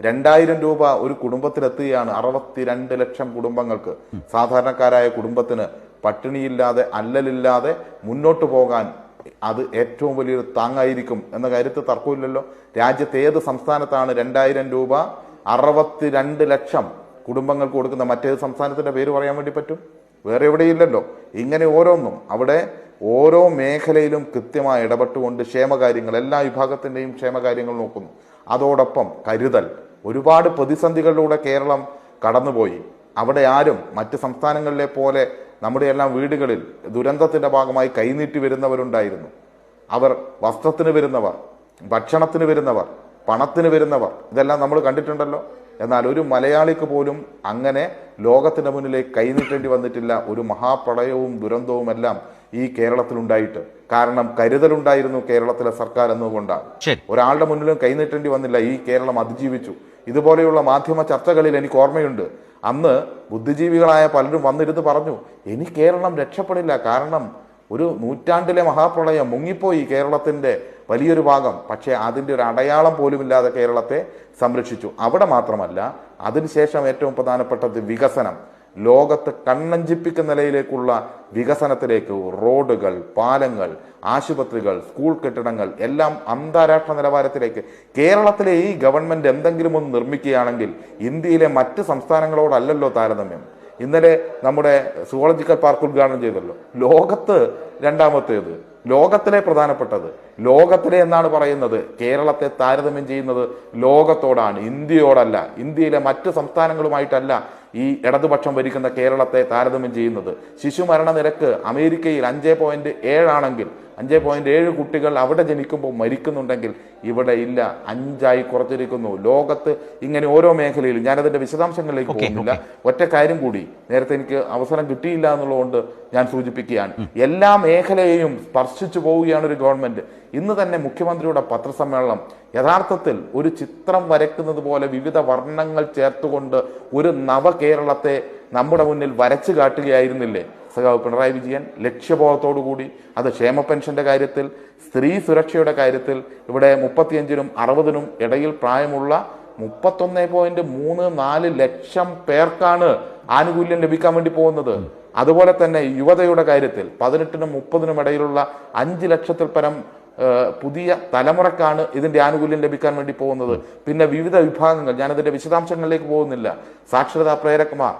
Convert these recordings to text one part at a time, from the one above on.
രണ്ടായിരം രൂപ ഒരു കുടുംബത്തിലെത്തുകയാണ് അറുപത്തിരണ്ട് ലക്ഷം കുടുംബങ്ങൾക്ക്. സാധാരണക്കാരായ കുടുംബത്തിന് പട്ടിണിയില്ലാതെ അല്ലലില്ലാതെ മുന്നോട്ട് പോകാൻ അത് ഏറ്റവും വലിയൊരു താങ്ങായിരിക്കും എന്ന കാര്യത്തിൽ തർക്കമില്ലല്ലോ. രാജ്യത്തെ ഏത് സംസ്ഥാനത്താണ് രണ്ടായിരം രൂപ അറുപത്തിരണ്ട് ലക്ഷം കുടുംബങ്ങൾക്ക് കൊടുക്കുന്ന മറ്റേത് സംസ്ഥാനത്തിന്റെ പേര് പറയാൻ വേണ്ടി പറ്റും? വേറെ എവിടെയില്ലല്ലോ. ഇങ്ങനെ ഓരോന്നും. അവിടെ ഓരോ മേഖലയിലും കൃത്യമായി ഇടപെട്ടുകൊണ്ട് ക്ഷേമകാര്യങ്ങൾ എല്ലാ വിഭാഗത്തിന്റെയും ക്ഷേമകാര്യങ്ങൾ നോക്കുന്നു. അതോടൊപ്പം കരുതൽ. ഒരുപാട് പ്രതിസന്ധികളിലൂടെ കേരളം കടന്നുപോയി. അവിടെ ആരും മറ്റ് സംസ്ഥാനങ്ങളിലെ പോലെ നമ്മുടെ എല്ലാം വീടുകളിൽ ദുരന്തത്തിന്റെ ഭാഗമായി കൈനീട്ടി വരുന്നവരുണ്ടായിരുന്നു. അവർ വസ്ത്രത്തിന് വരുന്നവർ ഭക്ഷണത്തിന് വരുന്നവർ പണത്തിന് വരുന്നവർ. ഇതെല്ലാം നമ്മൾ കണ്ടിട്ടുണ്ടല്ലോ. എന്നാൽ ഒരു മലയാളിക്ക് പോലും അങ്ങനെ ലോകത്തിന്റെ മുന്നിലേക്ക് കൈനീട്ടേണ്ടി വന്നിട്ടില്ല. ഒരു മഹാപ്രളയവും ദുരന്തവും എല്ലാം ഈ കേരളത്തിലുണ്ടായിട്ട്. കാരണം കരുതലുണ്ടായിരുന്നു കേരളത്തിലെ സർക്കാർ എന്നുകൊണ്ടാണ് ശരി. ഒരാളുടെ മുന്നിലും കൈനീട്ടേണ്ടി വന്നില്ല. ഈ കേരളം അതിജീവിച്ചു. ഇതുപോലെയുള്ള മാധ്യമ ചർച്ചകളിൽ എനിക്ക് ഓർമ്മയുണ്ട്. അന്ന് ബുദ്ധിജീവികളായ പലരും വന്നിരുന്ന് പറഞ്ഞു ഇനി കേരളം രക്ഷപ്പെടില്ല. കാരണം ഒരു നൂറ്റാണ്ടിലെ മഹാപ്രളയം മുങ്ങിപ്പോയി കേരളത്തിന്റെ വലിയൊരു ഭാഗം. പക്ഷേ അതിന്റെ ഒരു അടയാളം പോലുമില്ലാതെ കേരളത്തെ സംരക്ഷിച്ചു. അവിടെ മാത്രമല്ല അതിനുശേഷം ഏറ്റവും പ്രധാനപ്പെട്ടത് വികസനം. ലോകത്ത് കണ്ണഞ്ചിപ്പിക്കുന്ന നിലയിലേക്കുള്ള വികസനത്തിലേക്ക് റോഡുകൾ പാലങ്ങൾ ആശുപത്രികൾ സ്കൂൾ കെട്ടിടങ്ങൾ എല്ലാം അന്താരാഷ്ട്ര നിലവാരത്തിലേക്ക്. കേരളത്തിലെ ഈ ഗവൺമെന്റ് എന്തെങ്കിലും ഒന്ന് നിർമ്മിക്കുകയാണെങ്കിൽ ഇന്ത്യയിലെ മറ്റ് സംസ്ഥാനങ്ങളോടല്ലല്ലോ താരതമ്യം. ഇന്നലെ നമ്മുടെ സുവോളജിക്കൽ പാർക്ക് ഉദ്ഘാടനം ചെയ്തല്ലോ. ലോകത്ത് രണ്ടാമത്തേത്. ലോകത്തിലെ പ്രധാനപ്പെട്ടത്. ലോകത്തിലെ എന്നാണ് പറയുന്നത്? കേരളത്തെ താരതമ്യം ചെയ്യുന്നത് ലോകത്തോടാണ് ഇന്ത്യയോടല്ല. ഇന്ത്യയിലെ മറ്റ് സംസ്ഥാനങ്ങളുമായിട്ടല്ല ഈ ഇടതുപക്ഷം ഭരിക്കുന്ന കേരളത്തെ താരതമ്യം ചെയ്യുന്നത്. ശിശു മരണ നിരക്ക് അമേരിക്കയിൽ അഞ്ച് പോയിന്റ് ഏഴാണെങ്കിൽ അഞ്ച് പോയിന്റ് ഏഴ് കുട്ടികൾ അവിടെ ജനിക്കുമ്പോൾ മരിക്കുന്നുണ്ടെങ്കിൽ ഇവിടെ ഇല്ല അഞ്ചായി കുറച്ചിരിക്കുന്നു. ലോകത്ത് ഇങ്ങനെ ഓരോ മേഖലയിലും ഞാനതിന്റെ വിശദാംശങ്ങളിലേക്ക് പോകുന്നില്ല. ഒറ്റ കാര്യം കൂടി നേരത്തെ എനിക്ക് അവസരം കിട്ടിയില്ല എന്നുള്ളതുകൊണ്ട് ഞാൻ സൂചിപ്പിക്കുകയാണ്. എല്ലാ മേഖലയെയും സ്പർശിച്ചു പോവുകയാണ് ഒരു ഗവൺമെന്റ്. ഇന്ന് തന്നെ മുഖ്യമന്ത്രിയുടെ പത്രസമ്മേളനം യഥാർത്ഥത്തിൽ ഒരു ചിത്രം വരയ്ക്കുന്നത് പോലെ വിവിധ വർണങ്ങൾ ചേർത്തുകൊണ്ട് ഒരു നവകേരളത്തെ നമ്മുടെ മുന്നിൽ വരച്ചു കാട്ടുകയായിരുന്നില്ലേ? സഖാവ് പിണറായി വിജയൻ ലക്ഷ്യബോധത്തോടു കൂടി അത് ക്ഷേമ പെൻഷന്റെ കാര്യത്തിൽ സ്ത്രീ സുരക്ഷയുടെ കാര്യത്തിൽ ഇവിടെ മുപ്പത്തിയഞ്ചിനും അറുപതിനും ഇടയിൽ പ്രായമുള്ള മുപ്പത്തൊന്ന് പോയിന്റ് മൂന്ന് നാല് ലക്ഷം പേർക്കാണ് ആനുകൂല്യം ലഭിക്കാൻ വേണ്ടി പോകുന്നത്. അതുപോലെ തന്നെ യുവതയുടെ കാര്യത്തിൽ പതിനെട്ടിനും മുപ്പതിനും ഇടയിലുള്ള അഞ്ച് ലക്ഷത്തിൽ പരം പുതിയ തലമുറക്കാണ് ഇതിന്റെ ആനുകൂല്യം ലഭിക്കാൻ വേണ്ടി പോകുന്നത്. പിന്നെ വിവിധ വിഭാഗങ്ങൾ ഞാനതിന്റെ വിശദാംശങ്ങളിലേക്ക് പോകുന്നില്ല. സാക്ഷരതാ പ്രേരകമാർ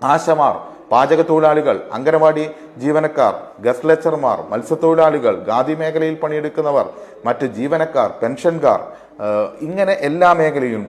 ആശമാർ പാചക തൊഴിലാളികൾ അംഗനവാടി ജീവനക്കാർ ഗസ്റ്റ് ലെക്ചർമാർ മത്സ്യത്തൊഴിലാളികൾ ഖാദി മേഖലയിൽ പണിയെടുക്കുന്നവർ മറ്റ് ജീവനക്കാർ പെൻഷൻകാർ ഇങ്ങനെ എല്ലാ മേഖലയിലും